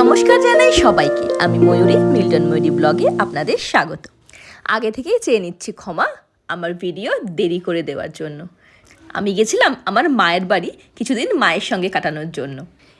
নমস্কার জানাই সবাইকে। আমি ময়ূরী, মিল্টন ময়ূরী ব্লগে আপনাদের স্বাগত। আগে থেকেই চেয়ে নিচ্ছি ক্ষমা, আমার ভিডিও দেরি করে দেওয়ার জন্য। আমি গেছিলাম আমার মায়ের বাড়ি কিছুদিন মায়ের সঙ্গে কাটানোর জন্য।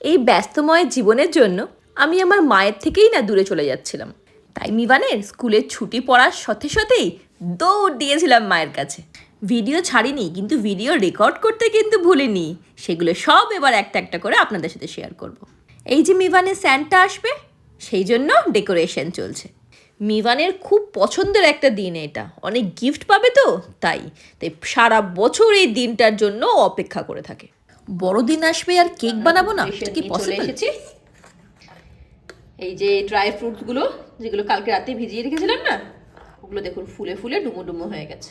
এই ব্যস্তময় জীবনের জন্য আমি আমার মায়ের থেকেই না দূরে চলে যাচ্ছিলাম। তাই মিবানের স্কুলের ছুটি পড়ার সাথে সাথেই দৌড় দিয়েছিলাম মায়ের কাছে। ভিডিও ছাড়িনি, কিন্তু ভিডিও রেকর্ড করতে কিন্তু ভুলিনি। সেগুলো সব এবার একটা একটা করে আপনাদের সাথে শেয়ার করব। এই যে মিভানের স্যান্টা আসবে সেই জন্য ডেকোরেশন চলছে। মিভানের খুব পছন্দের একটা দিন এটা। অনেক গিফট পাবে তো তাই। তাই সারা বছর এই দিনটার জন্য অপেক্ষা করে থাকে। বড়দিন আসবে আর কেক বানাবো না এটা কি পসিবল এসেছি। এই যে ড্রাই ফ্রুটসগুলো যেগুলো কালকে রাতে ভিজিয়ে রেখেছিলাম না ওগুলো দেখুন ফুলে ফুলে ডুমো ডুমো হয়ে গেছে।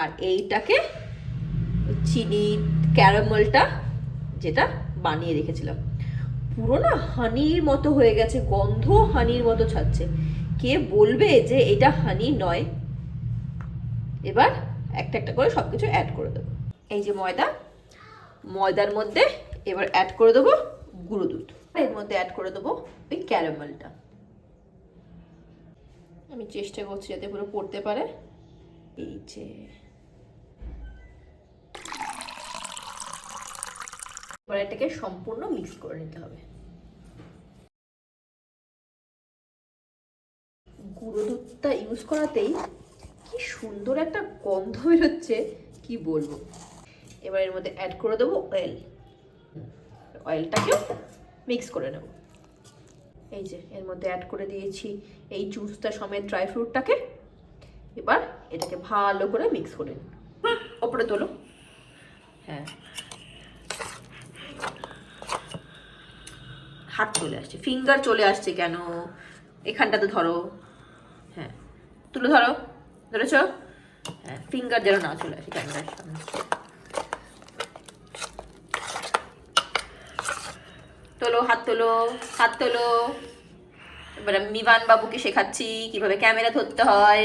আর এইটাকে চিনি ক্যারামেলটা যেটা বানিয়ে রেখেছিলাম। পুরো না হানির মতো হয়ে গেছে, গন্ধ হানির মতো ছাড়ছে। কে বলবে যে এটা হানি নয়? এবার একটা একটা করে সব কিছু অ্যাড করে দেবো। এই যে ময়দা, ময়দার মধ্যে এবার অ্যাড করে দেবো গুঁড়ো দুধ। এর মধ্যে অ্যাড করে দেবো ওই ক্যারামেলটা আমি চেষ্টা করছি যাতে পুরো পড়তে পারে। এই যে এবার এটাকে সম্পূর্ণ মিক্স করে নিতে হবে। গুঁড়ো দুধটা ইউজ করাতেই কি সুন্দর একটা গন্ধ বেরোচ্ছে, কি বলব? এবার এর মধ্যে অ্যাড করে দেবো অয়েল অয়েলটাকেও মিক্স করে নেব। এই যে, এর মধ্যে অ্যাড করে দিয়েছি এই জুসটা সমেত ড্রাই ফ্রুটটাকে এবার এটাকে ভালো করে মিক্স করে নিন ওপরে তোলো। হ্যাঁ হাত চলে আসছে ফিঙ্গার চলে আসছে কেন? এখানটাতে ধরো। হ্যাঁ তুলে ধরো, ধরেছ? হ্যাঁ ফিঙ্গার যেন না চলে আসে ক্যামেরার সামনে। তোলো, হাত তোলো হাত তোলো। এবার আমি মিবান বাবুকে শেখাচ্ছি কীভাবে ক্যামেরা ধরতে হয়।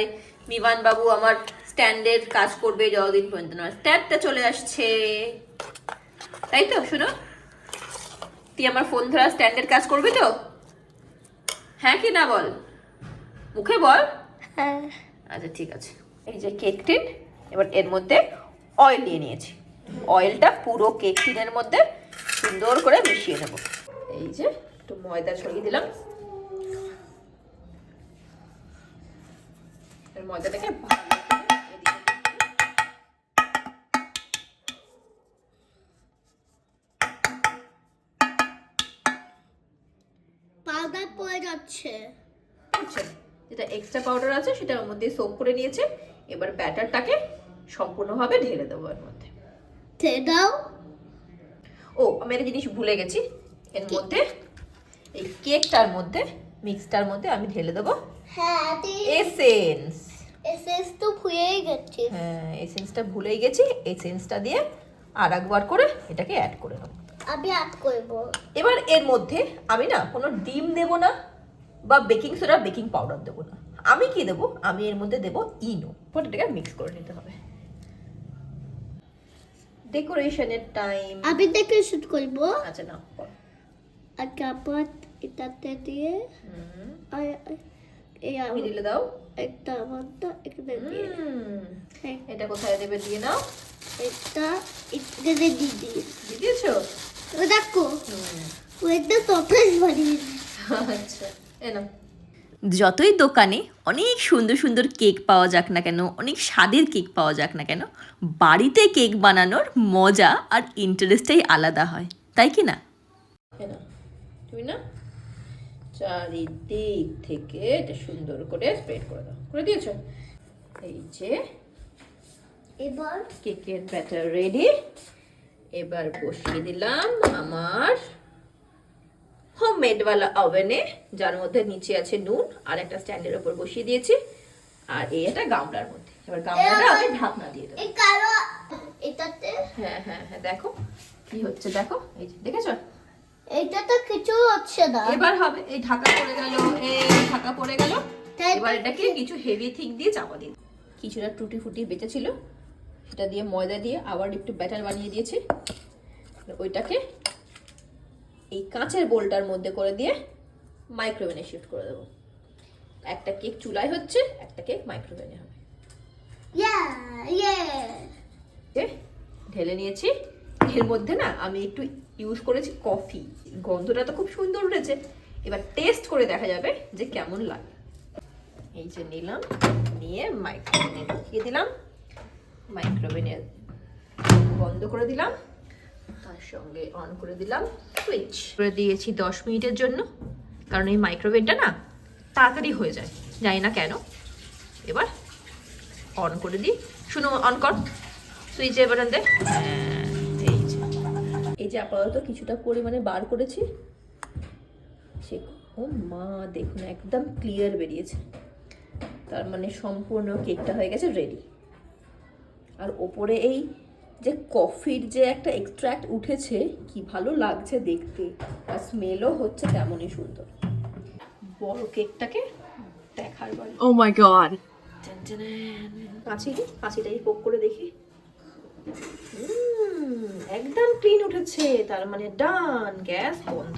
মিবান বাবু আমার স্ট্যান্ডের কাজ করবে যতদিন পর্যন্ত না স্ট্যান্ডটা চলে আসছে। তাই তো, শুনো? তুই আমার ফোন ধরা স্ট্যান্ডের কাজ করবি তো? হ্যাঁ কি না বল? মুখে বল। হ্যাঁ। আচ্ছা ঠিক আছে। এই যে কেক টিন এবার এর মধ্যে অয়েল নিয়ে নিয়েছি। অয়েলটা পুরো কেক টিনের মধ্যে সুন্দর করে মিশিয়ে নেব। এই যে একটু ময়দা ছড়িয়ে দিলাম। ময়দাটাকে ভালো যাচ্ছে? বুঝছেন? যেটা এক্সট্রা পাউডার আছে সেটা ওর মধ্যে সোপ করে নিয়েছে। এবার ব্যাটারটাকে সম্পূর্ণভাবে ঢেলে দেবো এর মধ্যে। দাও। ও আমি একটা জিনিস ভুলে গেছি। এর মধ্যে এই কেকটার মধ্যে মিক্সটার মধ্যে আমি ঢেলে দেবো হ্যাঁ তুই এসেন্স তো ফুয়েই গেছে হ্যাঁ এসেন্সটা ভুলেই গেছি। এসেন্সটা দিয়ে আর একবার করে এটাকে অ্যাড করে নেব। আমি আট করব। এবার এর মধ্যে আমি না কোনো ডিম দেবো না বা বেকিং সোডা বেকিং পাউডার দেবো না। আমি কি দেবো? আমি এর মধ্যে দেবো ইনো। এটাকে মিক্স করে নিতে হবে। ডেকোরেশনের টাইম আমি শুট করব। আচ্ছা না আর তারপর এটাতে দিয়ে আর এই মিডিলে দাও। একটা আমারটা এখানে দিয়ে। হ্যাঁ, এটা কোথায় দেবে? দিয়ে নাও। এটা এখানে দিয়ে দিই দিয়ে দিয়েছ ও দেখো হুম, ও একটা টপেস বানিয়ে আচ্ছা যতই দোকানে অনেক সুন্দর সুন্দর কেক পাওয়া যাক না কেন অনেক স্বাদের কেক পাওয়া যাক না কেন বাড়িতে কেক বানানোর মজা আর ইন্টারেস্টটাই আলাদা হয় তাই কি না? তুমি না চারিদিক থেকে এটা সুন্দর করে স্প্রেড করে দাও। করে দিয়েছ? এই যে এবার কেকের ব্যাটার রেডি এবার বসিয়ে দিলাম আমার হোমমেড ওয়ালা ওভেনে যার মধ্যে নিচে আছে নুন আর একটা স্ট্যান্ডের উপর বসিয়ে দিয়েছি। আর এই একটা গামলার মধ্যে। এবার গামলাটা আমি ঢাকনা দিয়ে দেবো। এই কালো এটাতে হ্যাঁ হ্যাঁ হ্যাঁ দেখো। কি হচ্ছে দেখো? এই দেখেছ? এটা তো কিছু হচ্ছে না। এবার হবে এই ঢাকা পড়ে গেল এই ঢাকা পড়ে গেল। এবার এটাকে কিছু হেভি থিক দিয়ে চাপা দিন। কিছুটা টুটি ফুটি বেঁচেছিল। সেটা দিয়ে ময়দা দিয়ে আবার একটু ব্যাটার বানিয়ে দিয়েছি। ওইটাকে এই কাঁচের বোলটার মধ্যে করে দিয়ে মাইক্রোওভেনে শিফট করে দেবো। একটা কেক চুলায় হচ্ছে একটা কেক মাইক্রোওভেনে হবে। ঢেলে নিয়েছি। এর মধ্যে না আমি একটু ইউজ করেছি কফি গন্ধটা তো খুব সুন্দর উঠেছে। এবার টেস্ট করে দেখা যাবে যে কেমন লাগে। এই যে নিলাম নিয়ে মাইক্রোওভেনে ঢুকিয়ে দিলাম। মাইক্রোওভেনে বন্ধ করে দিলাম তার সঙ্গে অন করে দিলাম সুইচ। করে দিয়েছি দশ মিনিটের জন্য কারণ এই মাইক্রোওভেনটা না তাড়াতাড়ি হয়ে যায় জানি না কেন। এবার অন করে দিই। শুনো অন কর। সুইচে বাটন দে। হ্যাঁ, এই যে। এই যে আপাতত কিছুটা পরিমাণে বার করেছি। সে ও মা দেখুন একদম ক্লিয়ার বেরিয়েছে। তার মানে সম্পূর্ণ কেকটা হয়ে গেছে রেডি আর ওপরে এই যে কফির যে একটা এক্সট্র্যাক্ট উঠেছে কি ভালো লাগছে দেখতে আর স্মেলও হচ্ছে তেমনই সুন্দর। বড় কেকটাকে দেখার ও মাই গড কাঁচি কাঁচিটাই পোক করে দেখি। একদম ক্লিন উঠেছে তার মানে ডান গ্যাস বন্ধ।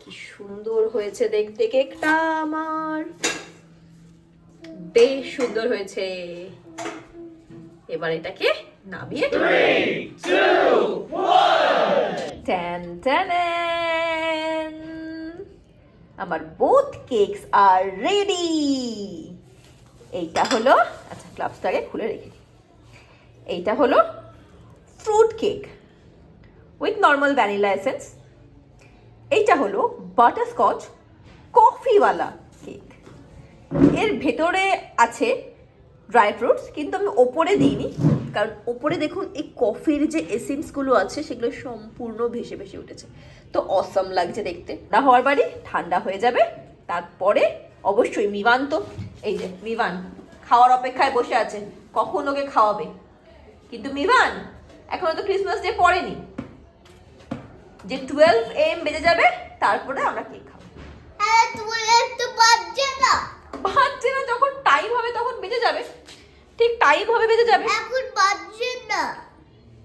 কি সুন্দর হয়েছে দেখতে কেকটা আমার। বেশ সুন্দর হয়েছে। এবার এটাকে নামিয়ে আমার বোথ কেকস আর রেডি এইটা হলো আচ্ছা গ্লাভসটাকে খুলে রেখে দিই। এইটা হলো fruit cake with normal vanilla essence এইটা হলো বাটারস্কচ কফিওয়ালা কেক এর ভেতরে আছে ড্রাই ফ্রুটস কিন্তু আমি ওপরে দিইনি। কারণ ওপরে দেখুন, এই কফির যে এসেন্সগুলো আছে, সেগুলো সম্পূর্ণ ভেসে ভেসে উঠেছে। তো অসম লাগছে দেখতে। না হওয়ার বাড়ি, ঠান্ডা হয়ে যাবে। তারপরে অবশ্যই মিবান তো এই যে মিবান খাওয়ার অপেক্ষায় বসে আছে। কখন ওকে খাওয়াবে? কিন্তু মিবান এখনও তো ক্রিসমাস ডে পড়েনি। যে টুয়েলভ এম বেজে যাবে, তারপরে আমরা কেক খাব। তুই একটু বাজছে না। ভাবছি না যখন টাইম হবে তখন বেজে যাবে। ঠিক টাইম হবে বেজে যাবে। এখন বাজছে না।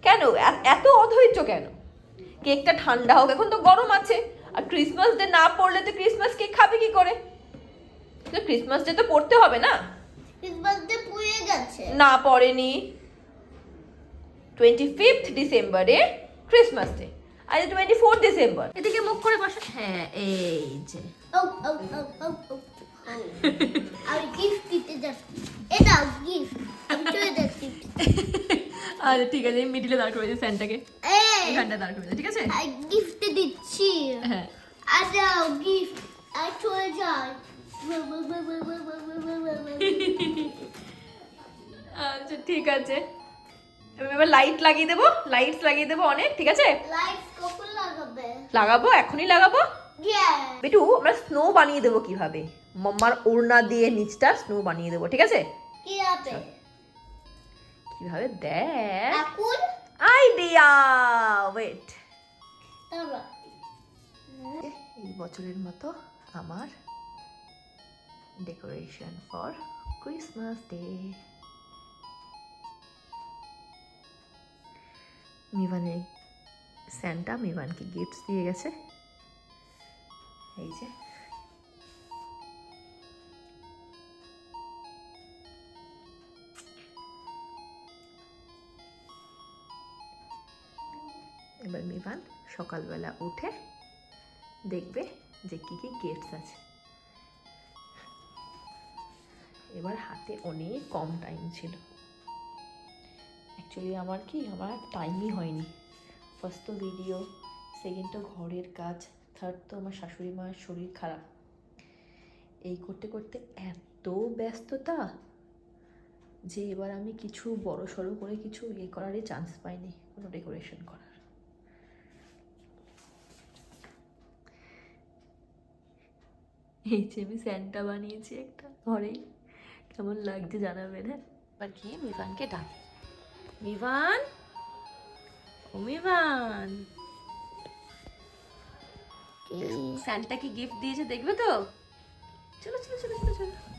কেন? এত অধৈর্য কেন? কেকটা ঠান্ডা হোক এখন তো গরম আছে। আর ক্রিসমাস ডে না পড়লে তো ক্রিসমাস কেক খাবে কি করে? তো ক্রিসমাস ডে তো পড়তে হবে না। ক্রিসমাস ডে পুড়ে গেছে। না পড়েনি। টোয়েন্টি ফিফথ ডিসেম্বরে ক্রিসমাস ডে আজ টোয়েন্টি ফোর্থ ডিসেম্বর এদিকে মুখ করে বসে। হ্যাঁ এই যে। ও ও ও ও ও আমি গিফট দিতে যাচ্ছি এটা গিফট আমি চলে যাচ্ছি আচ্ছা ঠিক আছে মিডিলে দাঁড় করে দিই ফ্যানটাকে এই এখানটা দাঁড় করে দিই ঠিক আছে? গিফট দিচ্ছি হ্যাঁ দাও গিফট আর চলে যাই আচ্ছা ঠিক আছে। আমি এবার লাইট লাগিয়ে দেবো লাইটস লাগিয়ে দেবো অনেক ঠিক আছে? লাগাবো? এখনই লাগাবো? একটু আমরা স্নো বানিয়ে দেবো কীভাবে? মাম্মার ওড়না দিয়ে নিচটা স্নো বানিয়ে দেবো ঠিক আছে? কীভাবে? দেখ। আইডিয়া! ওয়েট। এই বছরের মতো আমার ডেকোরেশন ফর ক্রিসমাস ডে। মিভানের স্যান্টা মিভানকে গিফটস দিয়ে গেছে। এই যে। এবার মিভান সকালবেলা উঠে দেখবে যে কী কী গিফটস আছে। এবার হাতে অনেক কম টাইম ছিল। অ্যাকচুয়ালি আমার কি, আমার টাইমই হয়নি। ফার্স্ট তো ভিডিও সেকেন্ড তো ঘরের কাজ থার্ড তো আমার শাশুড়ি মায়ের শরীর খারাপ। এই করতে করতে এত ব্যস্ততা যে এবার আমি কিছু বড় সড়ো করে কিছু ইয়ে করারই চান্স পাইনি, কোনো ডেকোরেশন করার। এই যে আমি স্যান্টা বানিয়েছি একটা ঘরেই কেমন লাগছে জানাবেন হ্যাঁ? এবার গিয়ে মিভানকে ডাক। মিভান? ও মিভান। স্যান্টা কি গিফট দিয়েছে দেখবে তো? চলো চলো চলো চলো চলো।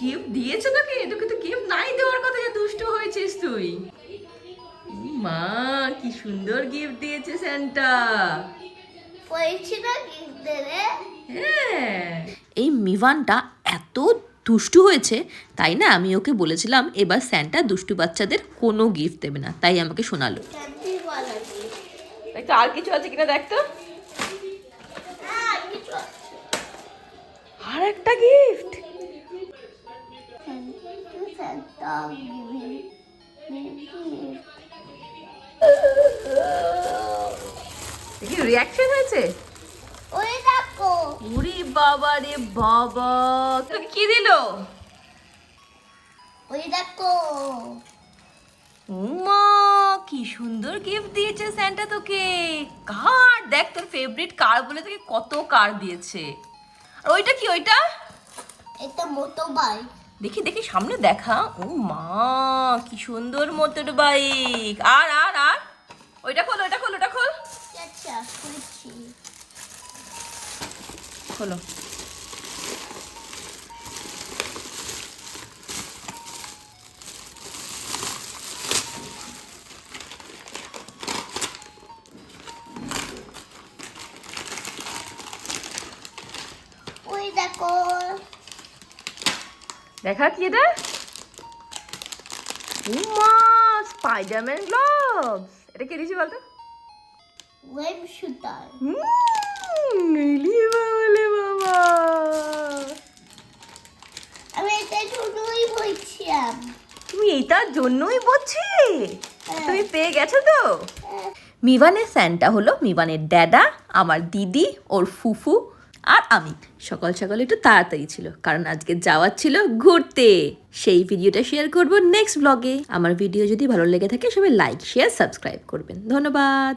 গিফট দিয়েছে তোকে তোকে তো গিফট নাই দেওয়ার কথা যে দুষ্ট হয়েছিস তুই। মা কি সুন্দর গিফট দিয়েছে স্যান্টা। পড়েছি গিফট দেবে? হ্যাঁ। এই মিভানটা এত দুষ্টু হয়েছে তাই না? আমি ওকে বলেছিলাম এবার স্যান্টা দুষ্টু বাচ্চাদের কোনো গিফট দেবে না। তাই আমাকে শোনালো। আর কিছু আছে কিনা দেখ তো। হ্যাঁ আর একটা gift Santa, giving me gift. দেখি রিয়াকশন হয়েছে? ওই দেখো। উরি বাবা রে বাবা। তোকে কি দিলো? ওই দেখো। উমা কি সুন্দর গিফট দিয়েছে স্যান্টা তোকে। কার? দেখ তোর ফেভারিট কার বলে তোকে কত কার দিয়েছে। আর ওইটা কি ওইটা? এটা মোটো বাইক দেখি দেখি সামনে দেখা। ও মা কি সুন্দর মোটর বাইক। আর আর আর। ওইটা খোল ওইটা খোল ওটা খোল। আচ্ছা খোলো। ওই দেখো। দেখা কি এটা? উমা স্পাইডারম্যান গ্লাভস এটা কে দিয়েছে বলতো? ওয়েব শুটার নীলি বাবলে বাবা। আমি এটা শুধুই বলছিলাম। তুমি এইটার জন্যই বলছি? তুমি পেয়ে গেছো তো? মিভানের স্যান্টা হলো মিভানের ড্যাডা আমার দিদি ওর ফুফু আর আমি। সকাল সকাল একটু তাড়াতাড়ি ছিল, কারণ আজকে যাওয়ার ছিল ঘুরতে। সেই ভিডিওটা শেয়ার করব নেক্সট ব্লগে আমার ভিডিও যদি ভালো লেগে থাকে, সবাই লাইক শেয়ার সাবস্ক্রাইব করবেন। ধন্যবাদ।